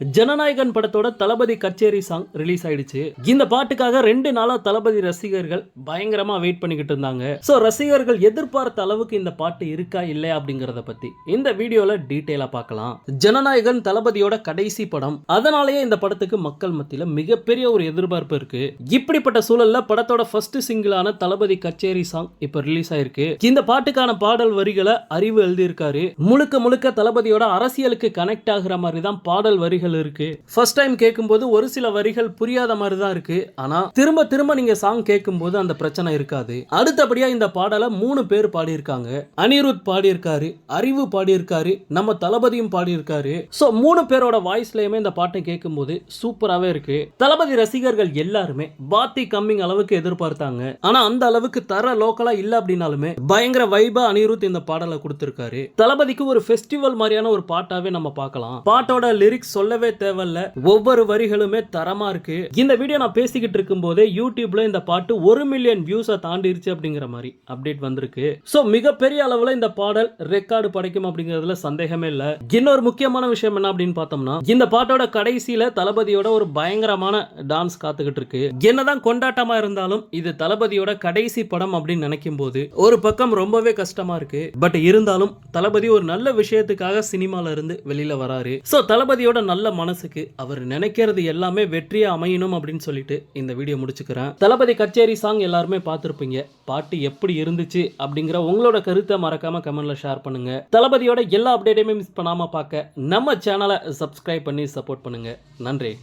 ஜனநாயகன் படத்தோட தளபதி கச்சேரி song release ஆயிடுச்சு. இந்த பாட்டுக்காக ரெண்டு நாளா தளபதி ரசிகர்கள் பயங்கரமா வெயிட் பண்ணிக்கிட்டு இருந்தாங்க. சோ ரசிகர்கள் எதிர்பார்த்த அளவுக்கு இந்த பாட்டு இருக்கா இல்லையா அப்படிங்கறத பத்தி இந்த வீடியோல டீட்டெயிலா பார்க்கலாம். ஜனநாயகன் தளபதியோட கடைசி படம். அதனாலேயே இந்த படத்துக்கு மக்கள் மத்தியில மிகப்பெரிய ஒரு எதிர்பார்ப்பு இருக்கு. இப்படிப்பட்ட சூழல்ல படத்தோட ஃபர்ஸ்ட் சிங்கிளான தளபதி கச்சேரி சாங் இப்ப ரிலீஸ் ஆயிருக்கு. இந்த பாட்டுக்கான பாடல் வரிகளை அறிவு எழுதியிருக்காரு. முழுக்க முழுக்க தளபதியோட அரசியலுக்கு கனெக்ட் ஆகுற மாதிரி தான் பாடல் வரிகள் இருக்கு. ஃபர்ஸ்ட் டைம் கேட்கும்போது ஒரு சில வரிகள் புரியாத மாதிரி தான் இருக்கு. ஆனா திரும்ப திரும்ப நீங்க சாங் கேட்கும்போது அந்த பிரச்சனை இருக்காது. அடுத்தபடியா இந்த பாடலை மூணு பேர் பாடியிருக்காங்க. அனிருத் பாடியிருக்காரு அறிவு பாடியிருக்காரு நம்ம தளபதியும் பாடியிருக்காரு. ஸோ மூணு பேரோட வாய்ஸ்லயுமே இந்த பாட்டை கேட்கும்போது சூப்பராகவே இருக்கு. தளபதி ரசிகர்கள் எல்லாருமே பாத்தி கம்மிங் அளவுக்கு எதிர்பார்த்தாங்க. ஆனா அந்த அளவுக்கு தர லோக்கலா இல்ல அப்படின்னாலுமே பயங்கர வைபா அனிருத் இந்த பாடலை கொடுத்திருக்காரு. தளபதிக்கு ஒரு ஃபெஸ்டிவல் மாதிரியான ஒரு பாட்டாவே நம்ம பார்க்கலாம். பாட்டோட லிரிக்ஸ் சொல்லவே தேவையில்ல. ஒவ்வொரு வரிகளுமே தரமா இருக்கு. இந்த வீடியோ நான் பேசிக்கிட்டு இருக்கும் போதே யூடியூப்ல இந்த பாட்டு ஒரு மில்லியன் வியூஸை தாண்டிருச்சு அப்படிங்கிற மாதிரி அப்டேட் வந்திருக்கு. சோ மிகப்பெரிய அளவுல இந்த பாடல் ரெக்கார்டு படைக்கும் அப்படிங்கிறதுல சந்தேகமே இல்ல. இன்னொரு முக்கியமான விஷயம் என்ன அப்படின்னு பார்த்தோம்னா இந்த பாட்டோட கடைசியில தளபதியோட ஒரு பயங்கரமான டான்ஸ் காத்துக்கிட்டு இருக்கு. என்னதான் கொண்டாட்டமா இருந்தாலும் இது தளபதியோட கடைசி படம் அப்படின்னு நினைக்கும் போது ஒரு பக்கம் ரொம்பவே கஷ்டமா இருக்கு. பட் இருந்தாலும் தளபதி ஒரு நல்ல விஷயத்துக்காக சினிமால இருந்து வெளியில வராரு. ஸோ தளபதியோட நல்ல மனசுக்கு அவர் நினைக்கிறது எல்லாமே வெற்றியா அமையணும் அப்படின்னு சொல்லிட்டு இந்த வீடியோ முடிச்சுக்கிறேன். தளபதி கச்சேரி சாங் எல்லாருமே பார்த்துருப்பீங்க. பாட்டு எப்படி இருந்துச்சு அப்படிங்கிற உங்களோட கருத்தை மறக்காம கமெண்ட்ல ஷேர் பண்ணுங்க. தளபதியோட எல்லா அப்டேட்டையுமே மிஸ் பண்ணாம பார்க்க நம்ம சேனலை சப்ஸ்கிரைப் பண்ணி சப்போர்ட் பண்ணுங்க. நன்றி.